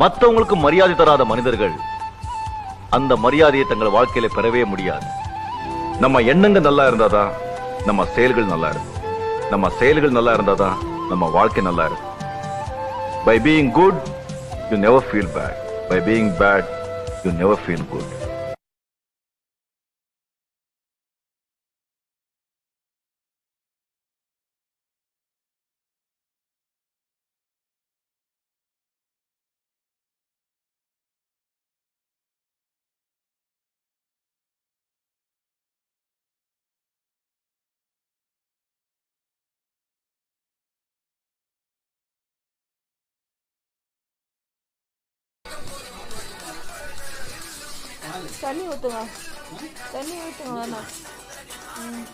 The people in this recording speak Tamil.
மற்றவங்களுக்கு மரியாதை தராத மனிதர்கள் அந்த மரியாதையை தங்கள் வாழ்க்கையில பெறவே முடியாது. நம்ம எண்ணங்கள் நல்லா இருந்தாதான் நம்ம செயல்கள் நல்லா இருக்கும். நம்ம செயல்கள் நல்லா இருந்தாதான் நம்ம வாழ்க்கை நல்லா இருக்கும். By being good you never feel bad by being bad you never feel good தண்ணி ஊற்றுங்க தண்ணி ஊற்றுங்க வேணாம் ம்.